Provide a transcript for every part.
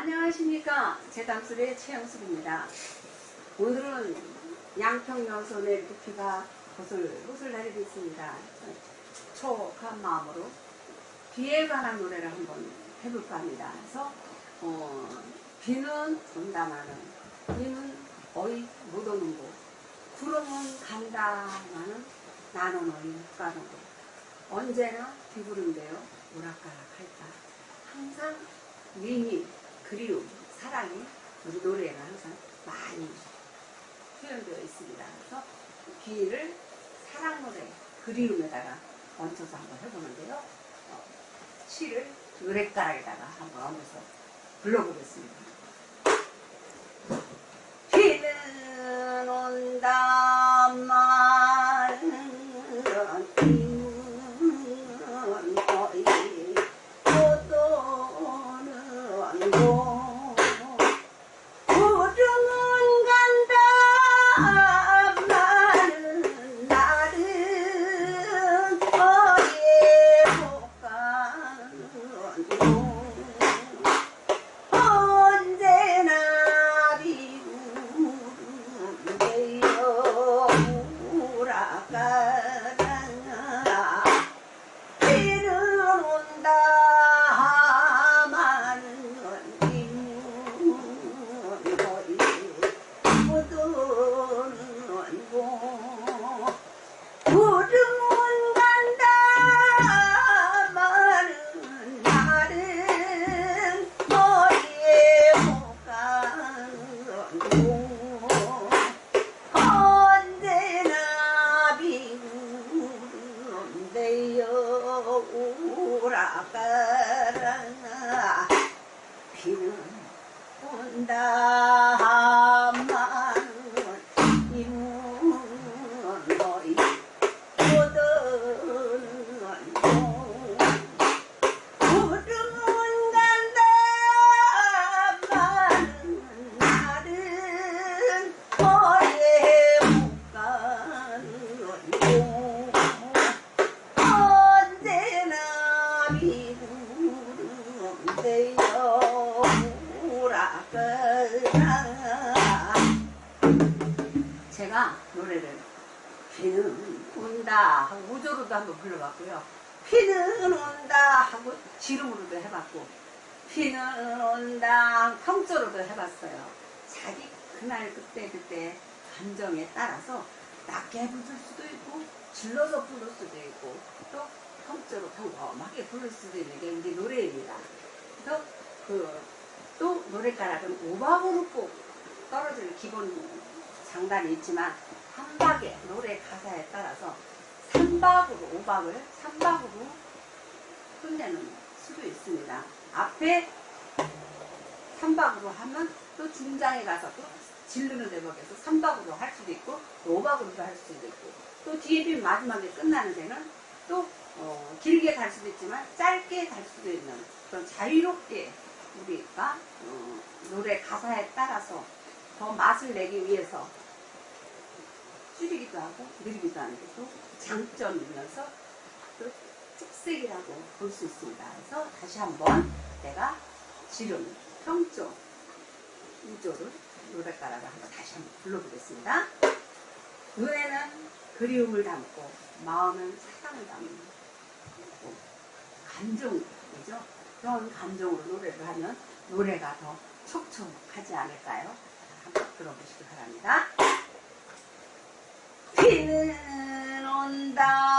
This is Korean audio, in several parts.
안녕하십니까 재담술의 최영숙입니다. 오늘은 양평여선의 이렇게 비가 호슬 호슬 내리고 있습니다. 초한 마음으로 비에 관한 노래를 한번 해볼까 합니다. 그래서 어, 비는 온다마는 비는 거의 못 오는 곳 구름은 간다마는 나는 어이 못 가는 곳 언제나 비구름대요 오락가락 할까 항상 미니 그리움 사랑이 우리 노래가 항상 많이 표현되어 있습니다. 그래서 비를 사랑 노래 그리움에다가 얹혀서 한번 해보는데요. 어, 시를 노랫가락에다가 한번 얹어서 불러보겠습니다. 제가 노래를 비는 온다 하고 우조로도 한번 불러봤고요. 비는 온다 하고 지름으로도 해봤고 비는 온다 평조로도 해봤어요. 자기 그날 그때 그때 감정에 따라서 낮게 부를 수도 있고 질러서 부를 수도 있고 또 평조로 평범하게 부를 수도 있는 게 우리 노래입니다. 그래서 그 또 노래가락은 오박으로 꼭 떨어질 기본 장단이 있지만 삼박의 노래 가사에 따라서 삼박으로 오박을 삼박으로 끝내는 수도 있습니다. 앞에 삼박으로 하면 또 중장에 가서 또 질르는 대목에서 삼박으로 할 수도 있고 또 오박으로도 할 수도 있고 또 뒤에 빈 마지막에 끝나는 데는 또 어, 길게 갈 수도 있지만 짧게 갈 수도 있는 그런 자유롭게 우리가 어, 노래 가사에 따라서 더 맛을 내기 위해서 줄이기도 하고 늘리기도 하는 게또 장점이면서 또 특색이라고 볼 수 있습니다. 그래서 다시 한번 내가 지름, 평조, 우조를 노랫가락을 한번 다시 한번 불러보겠습니다. 눈에는 그리움을 담고 마음은 사랑을 담고 감정이죠. 그런 감정으로 노래를 하면 노래가 더 촉촉하지 않을까요? 한번 들어보시기 바랍니다. 비는 온다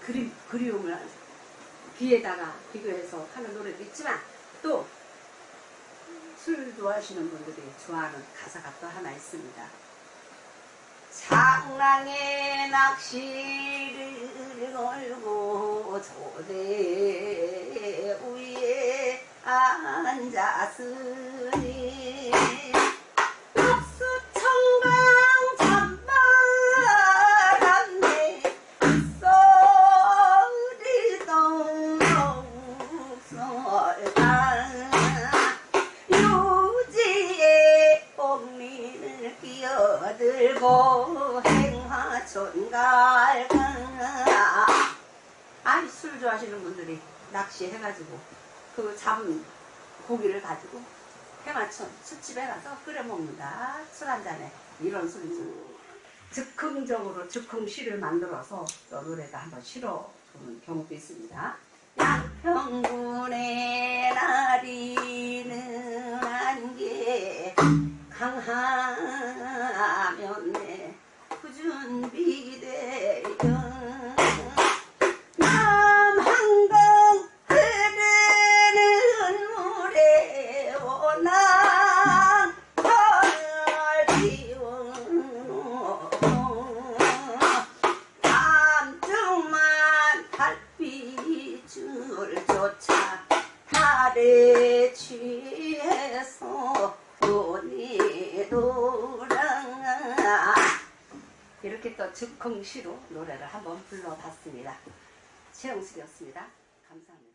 그림, 그리움을 비에다가 비교해서 하는 노래도 있지만 또 술 좋아하시는 분들이 좋아하는 가사가 또 하나 있습니다. 장랑에 낚시를 걸고 조대 위에 앉았으 좋아하시는 분들이 낚시해가지고 그 잡은 고기를 가지고 해마촌 술집에 가서 끓여 먹는다. 술 한 잔에. 이런 술이죠. 즉흥적으로 즉흥시를 만들어서 또 노래가 한번 실어 보는 경우도 있습니다. 양평군의 나리는 안개 강하면 내 후준비 달에 취해서 눈이 돌아 이렇게 또 즉흥시로 노래를 한번 불러봤습니다. 최영숙이었습니다. 감사합니다.